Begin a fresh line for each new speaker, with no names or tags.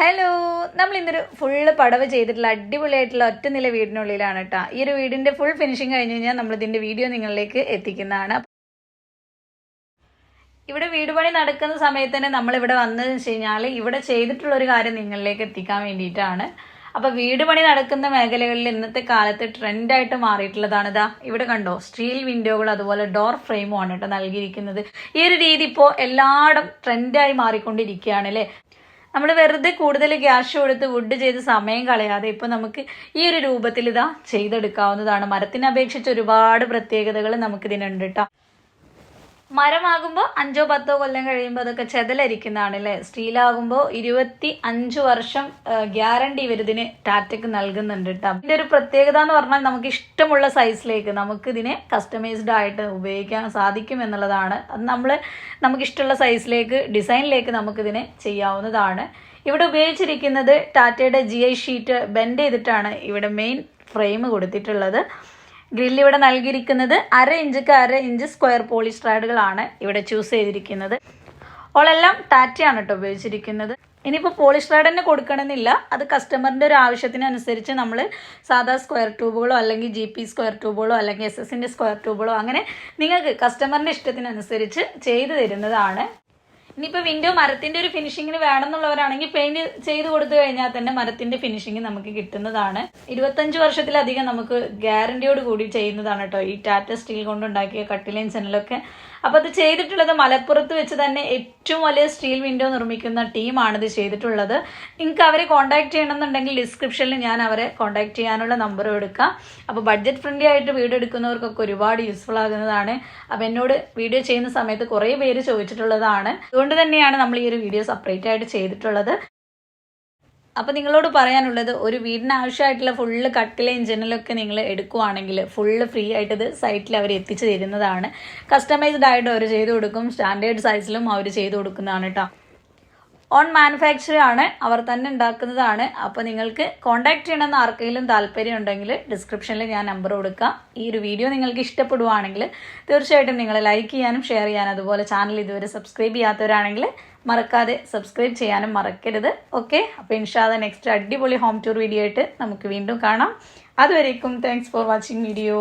Hello നമ്മൾ ഇന്നൊരു full പടവ് ചെയ്തിട്ടുള്ള അടിപൊളിയായിട്ടുള്ള ഒറ്റ നില വീടിനുള്ളിലാണ് കേട്ടോ ഈ ഒരു വീടിന്റെ ഫുൾ ഫിനിഷിംഗ് കഴിഞ്ഞ് കഴിഞ്ഞാൽ നമ്മൾ ഇതിന്റെ വീഡിയോ നിങ്ങളിലേക്ക് എത്തിക്കുന്നതാണ്. ഇവിടെ വീട് പണി നടക്കുന്ന സമയത്ത് തന്നെ നമ്മൾ ഇവിടെ വന്നതെന്ന് വെച്ച് കഴിഞ്ഞാൽ ഇവിടെ ചെയ്തിട്ടുള്ള ഒരു കാര്യം നിങ്ങളിലേക്ക് എത്തിക്കാൻ വേണ്ടിയിട്ടാണ്. അപ്പൊ വീട് പണി നടക്കുന്ന മേഖലകളിൽ ഇന്നത്തെ കാലത്ത് ട്രെൻഡായിട്ട് മാറിയിട്ടുള്ളതാണ് ഇതാ ഇവിടെ കണ്ടോ? സ്റ്റീൽ വിൻഡോകൾ അതുപോലെ ഡോർ ഫ്രെയിമും ആണ് കേട്ടോ നൽകിയിരിക്കുന്നത്. ഈ ഒരു രീതി ഇപ്പോൾ എല്ലായിടും ട്രെൻഡായി മാറിക്കൊണ്ടിരിക്കുകയാണ് അല്ലേ നമ്മൾ വെറുതെ കൂടുതൽ ക്യാഷ് കൊടുത്ത് വുഡ് ചെയ്ത് സമയം കളയാതെ ഇപ്പൊ നമുക്ക് ഈ ഒരു രൂപത്തിൽ ഇതാ ചെയ്തെടുക്കാവുന്നതാണ്. മരത്തിനെ അപേക്ഷിച്ച് ഒരുപാട് പ്രത്യേകതകൾ നമുക്ക് ഇതിനുണ്ട് കേട്ടോ മരമാകുമ്പോൾ അഞ്ചോ പത്തോ കൊല്ലം കഴിയുമ്പോൾ അതൊക്കെ ചെതലരിക്കുന്നതാണ് അല്ലേ സ്റ്റീലാകുമ്പോൾ ഇരുപത്തി അഞ്ച് വർഷം ഗ്യാരണ്ടി ഇവരിതിന് ടാറ്റയ്ക്ക് നൽകുന്നുണ്ട് കേട്ടോ ഇതിന്റെ ഒരു പ്രത്യേകത എന്ന് പറഞ്ഞാൽ നമുക്ക് ഇഷ്ടമുള്ള സൈസിലേക്ക് നമുക്ക് ഇതിനെ കസ്റ്റമൈസ്ഡ് ആയിട്ട് ഉപയോഗിക്കാൻ സാധിക്കും എന്നുള്ളതാണ്. അത് നമ്മൾ നമുക്ക് ഇഷ്ടമുള്ള സൈസിലേക്ക് ഡിസൈനിലേക്ക് നമുക്കിതിനെ ചെയ്യാവുന്നതാണ്. ഇവിടെ ഉപയോഗിച്ചിരിക്കുന്നത് ടാറ്റയുടെ ജി ഐ ഷീറ്റ് ബെൻഡ് ചെയ്തിട്ടാണ് ഇവിടെ മെയിൻ ഫ്രെയിം കൊടുത്തിട്ടുള്ളത്. ഗ്രില്ല് ഇവിടെ നൽകിയിരിക്കുന്നത് അര ഇഞ്ചിക്ക് അര ഇഞ്ച് സ്ക്വയർ പോളിസ്ട്രാഡുകളാണ് ഇവിടെ ചൂസ് ചെയ്തിരിക്കുന്നത്. ഓളെല്ലാം ടാറ്റയാണ് കേട്ടോ ഉപയോഗിച്ചിരിക്കുന്നത്. ഇനിയിപ്പോൾ പോളിസ്ട്രാഡ് തന്നെ കൊടുക്കണമെന്നില്ല. അത് കസ്റ്റമറിന്റെ ഒരു ആവശ്യത്തിനനുസരിച്ച് നമ്മൾ സാധാ സ്ക്വയർ ട്യൂബുകളോ അല്ലെങ്കിൽ ജി പി സ്ക്വയർ ട്യൂബുകളോ അല്ലെങ്കിൽ എസ് എസിന്റെ സ്ക്വയർ ട്യൂബുകളോ അങ്ങനെ നിങ്ങൾക്ക് കസ്റ്റമറിന്റെ ഇഷ്ടത്തിനനുസരിച്ച് ചെയ്തു തരുന്നതാണ്. ഇനിയിപ്പോൾ വിൻഡോ മരത്തിന്റെ ഒരു ഫിനിഷിങ്ങിന് വേണമെന്നുള്ളവരാണെങ്കിൽ പെയിന്റ് ചെയ്ത് കൊടുത്തു കഴിഞ്ഞാൽ തന്നെ മരത്തിന്റെ ഫിനിഷിങ് നമുക്ക് കിട്ടുന്നതാണ്. ഇരുപത്തഞ്ച് വർഷത്തിലധികം നമുക്ക് ഗ്യാരണ്ടിയോട് കൂടി ചെയ്യുന്നതാണ് കേട്ടോ ഈ ടാറ്റ സ്റ്റീൽ കൊണ്ടുണ്ടാക്കിയ കട്ടിലൈൻ ചനലൊക്കെ അപ്പോൾ അത് ചെയ്തിട്ടുള്ളത് മലപ്പുറത്ത് വെച്ച് തന്നെ ഏറ്റവും വലിയ സ്റ്റീൽ വിൻഡോ നിർമ്മിക്കുന്ന ടീമാണ് ഇത് ചെയ്തിട്ടുള്ളത്. നിങ്ങൾക്ക് അവരെ കോൺടാക്ട് ചെയ്യണമെന്നുണ്ടെങ്കിൽ ഡിസ്ക്രിപ്ഷനിൽ ഞാൻ അവരെ കോൺടാക്ട് ചെയ്യാനുള്ള നമ്പറും എടുക്കാം. അപ്പോൾ ബഡ്ജറ്റ് ഫ്രണ്ട്ലി ആയിട്ട് വീഡിയോ എടുക്കുന്നവർക്കൊക്കെ ഒരുപാട് യൂസ്ഫുൾ ആകുന്നതാണ്. അപ്പോൾ എന്നോട് വീഡിയോ ചെയ്യുന്ന സമയത്ത് കുറേ പേര് ചോദിച്ചിട്ടുള്ളതാണ്. അതുകൊണ്ട് തന്നെയാണ് നമ്മൾ ഈ ഒരു വീഡിയോ സെപ്പറേറ്റ് ആയിട്ട് ചെയ്തിട്ടുള്ളത്. അപ്പോൾ നിങ്ങളോട് പറയാനുള്ളത് ഒരു വീടിന് ആവശ്യമായിട്ടുള്ള ഫുള്ള് കട്ടിലയും ജനലൊക്കെ നിങ്ങൾ എടുക്കുവാണെങ്കിൽ ഫുള്ള് ഫ്രീ ആയിട്ട് ഇത് സൈറ്റിൽ അവർ എത്തിച്ചു തരുന്നതാണ്. കസ്റ്റമൈസ്ഡ് ആയിട്ട് അവർ ചെയ്തു കൊടുക്കും സ്റ്റാൻഡേർഡ് സൈസിലും അവർ ചെയ്തു കൊടുക്കുന്നതാണ് കേട്ടോ ഓൺ മാനുഫാക്ചർ ആണ് അവർ തന്നെ ഉണ്ടാക്കുന്നതാണ്. അപ്പോൾ നിങ്ങൾക്ക് കോൺടാക്ട് ചെയ്യണമെന്ന് ആർക്കെങ്കിലും താല്പര്യം ഉണ്ടെങ്കിൽ ഡിസ്ക്രിപ്ഷനിൽ ഞാൻ നമ്പർ കൊടുക്കാം. ഈ ഒരു വീഡിയോ നിങ്ങൾക്ക് ഇഷ്ടപ്പെടുവാണെങ്കിൽ തീർച്ചയായിട്ടും നിങ്ങൾ ലൈക്ക് ചെയ്യാനും ഷെയർ ചെയ്യാനും അതുപോലെ ചാനൽ ഇതുവരെ സബ്സ്ക്രൈബ് ചെയ്യാത്തവരാണെങ്കിൽ മറക്കാതെ സബ്സ്ക്രൈബ് ചെയ്യാനും മറക്കരുത്. ഓക്കെ അപ്പോൾ ഇൻഷാദ നെക്സ്റ്റ് അടിപൊളി ഹോം ടൂർ വീഡിയോ ആയിട്ട് നമുക്ക് വീണ്ടും കാണാം. അതുവരേക്കും താങ്ക്സ് ഫോർ വാച്ചിങ് വീഡിയോ